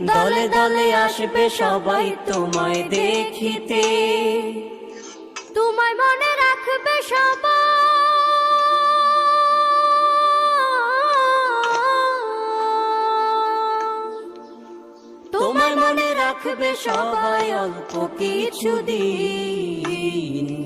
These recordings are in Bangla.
দলে দলে আসবে সবাই তোমায় দেখিতে। তোমায় মনে রাখবে সবাই। তোমায় মনে রাখবে সবাই অল্প কিছু দিন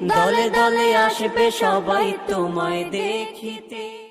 দলে দলে আসবে সবাই তোমায় দেখিতে।